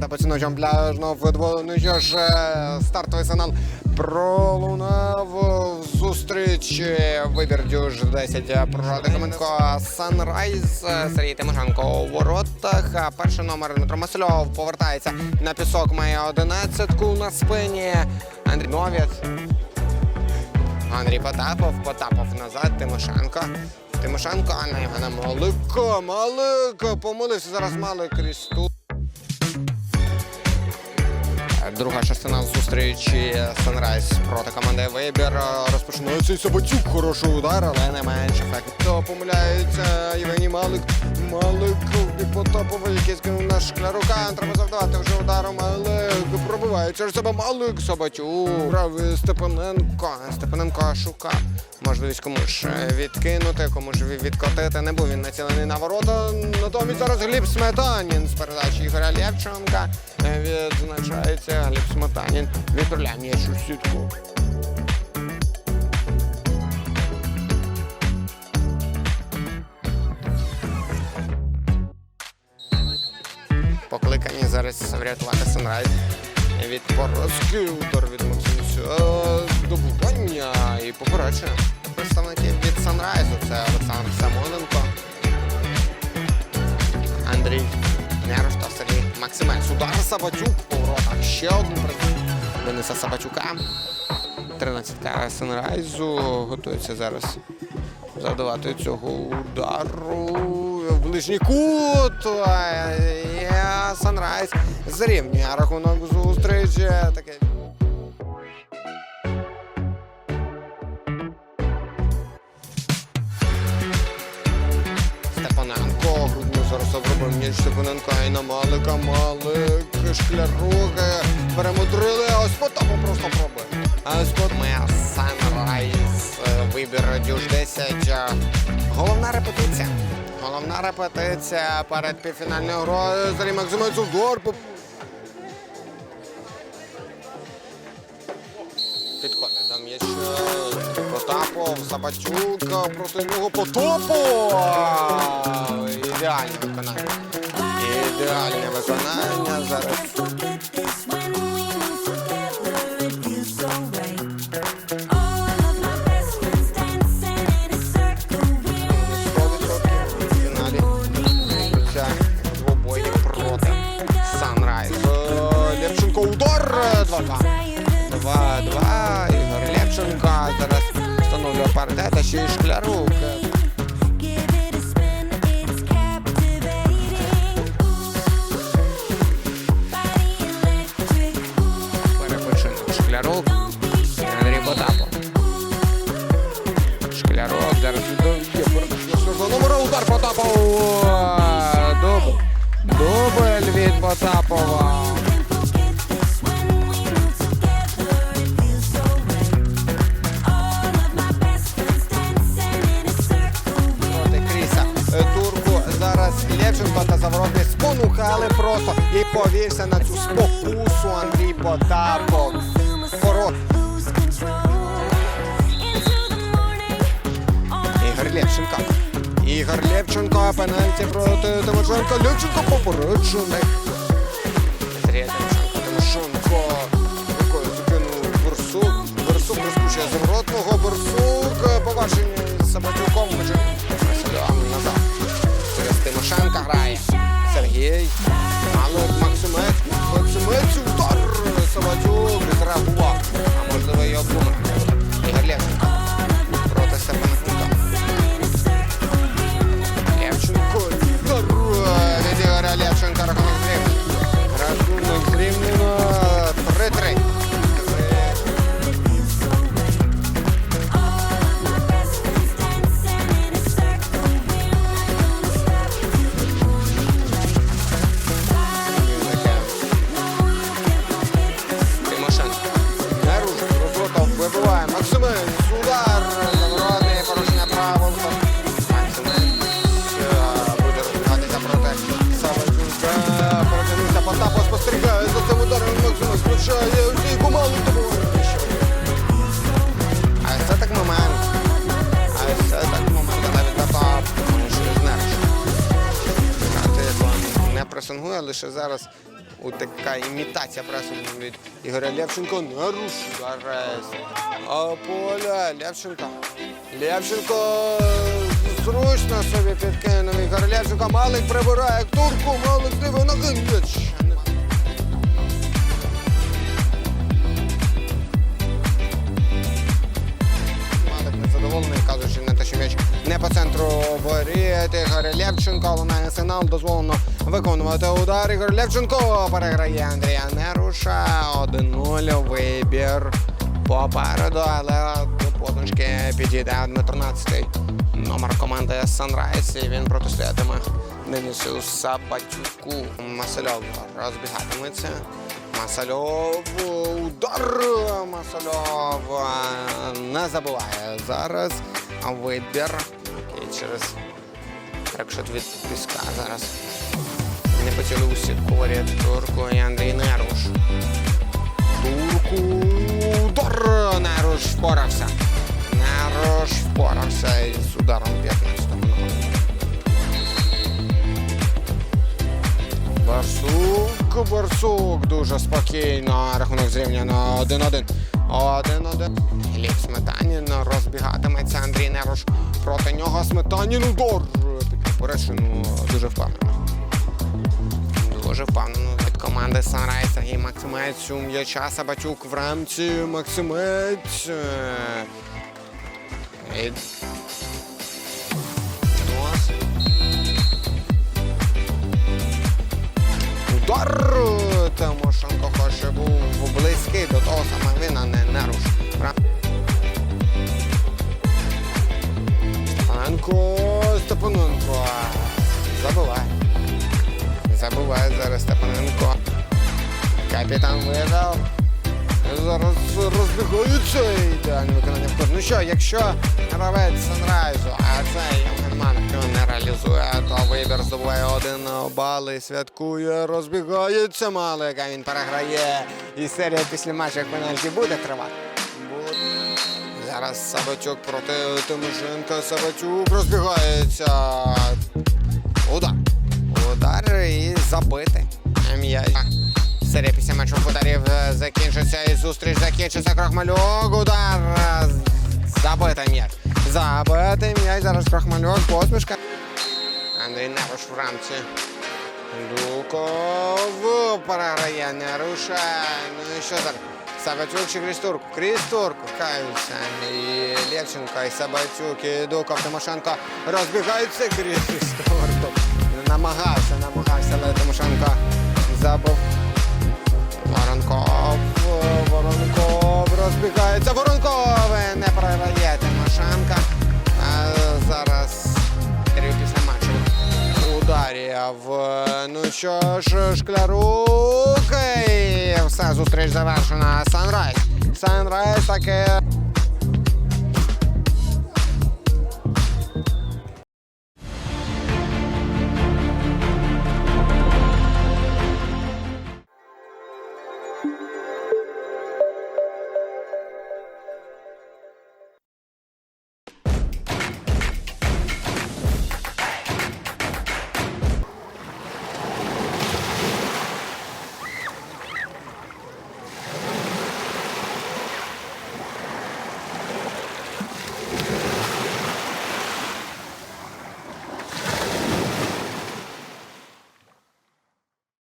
та поціночем пляжного футболу. Ну що ж, стартовий сигнал пролунав в зустрічі. Вибір дюж 10 проти Каменко Санрайз. Сергій Тимошенко у воротах. Перший номер Дмитро Масельов повертається на пісок. Має одинадцятку на спині. Андрій Новіт. Андрій Потапов, Потапов назад, Тимошенко. Тимошенко, а на Євгена Малика, Малик, помилився зараз Малик Крісту. Друга частина зустрічі Санрайз проти команди Вибір. Розпочинається і. Хороший удар, але не менш ефектно. Помиляється Євгеній Малик. Малик від Потапова, який скинув на шклярука. Треба завдавати вже ударом, але пробиває через себе Малик. Собатюк. Правий Степаненко. Степаненко шукав можливість комусь відкинути, комусь відкотити. Не був він націлений на ворота. Натомість зараз Гліб Сметанін з передачі Ігоря Лєвченка. Відзначається Гліб Сметанін. Відправляє м'яч у. Покликані зараз врятувати Санрайз від поразки. Удар від Максимця. Добування і попередження представників від Санрайзу. Це Олександр Самоненко, Андрій Нерош Максимець. Удар Сабатюк по воротах. Ще один призив Дениса Сабатюка. 13-ка Санрайзу готується зараз завдавати цього удару. Ближній кут. Санрайз зрівнює рахунок зустрічі. Таке. М'яч і на Малика. Малик, Шклярук. Перемудрили, а ось Потапов просто пробив. А ось. Ми Санрайз. Вибір дюж 10. Е, Головна репетиція. Головна репетиція перед півфінальною грою. Зарі Максимець удар. Підходить до м'яча. Потапов, Сабатюк, проти нього Потапов. Ідеальне виконання. Ідеальне виконання зараз. двобої проти Санрайз. Е, Левченко удар 2-2. 2-2. Ігор Левченко зараз встановлює паритет, а ще й Шклярук. Потапова. Проти Е, зараз Левченко та Заворотний спонукали просто і повівся на цю спокусу Андрій Потапов. Ворот. Ігор Левченко. Ігор Левченко, пенальті проти Тимошенко. Левченко попереджений. Борсук зворотного заворотного. Борсук. Побачення з Васильовим назад. Через Тимошенка грає. Сергій. Малик Максимець. Максимець лише зараз така імітація пресу від Ігоря Левченко. Не руш. Зараз. А поля Левченка. Левченко зручно собі підкинув. Ігор Левченко. Малик прибирає турку. Малик диво на м'яч. Воріт. Ігор Левченко лунає сигнал, дозволено виконувати удар. Ігор Левченко переграє Андрія Неруша. 1-0 вибір попереду, але до позначки підійде Дмитро 13 номер команди Sunrise. І він протистоятиме Денису Сабатюку. Масальов розбігатиметься. Масальов удар. Масальов е, не забуває зараз. Вибір через трекшот від піска зараз. Не сітку воріт турку і Андрій Неруш. Турку удар. Неруш впорався. Неруш впорався із ударом 15-го номеру. Барсук, дуже спокійно. Рахунок зрівняно 1-1. 1-1. Гліб Сметанін розбігатиметься. Андрій Нерош проти нього. Сметанін удар. Перешину дуже впевнено. Дуже впевнено від команди Санрай Сергій Максимець у м'яча Сабатюк в рамці. Максимець. Е, і- Удар! Тимошенко хоче був близький до того саме він, а не Неруш. Ра- Степаненко, Степаненко. Забиває. Забиває зараз Степаненко. Капітан видав. Зараз розбігаються ідеальне виконання. Ну що, якщо гравець Санрайзу, а це Манк не реалізує, то вибір здобуває один бал і святкує, розбігається Малик, а він переграє. І серія після матчу як пенальті буде тривати. Зараз Сабатюк проти Тимошенка. Сабатюк розбігається. Удар. Удар і забити. М'яч. Серія після матчу ударів е, закінчиться і зустріч закінчиться. Крахмальок. Удар. Забитий м'яч. Забитий м'яч. Зараз Крахмальок. Посмішка. Андрій Неруш в рамці. Дуков переграє, не рушає. Ну і що зараз? Сабатюк чи Крістурку? Крістурку, каються. І Левченко, і Сабатюк, і Дуков, Тимошенко розбігаються Крістурку. Намагався, намагався, але Тимошенко забув. Воронков, Воронков розбігається. Воронков ударів. Ну що ж, Шклярук. Все, зустріч завершена. Санрайз. Санрайз таке.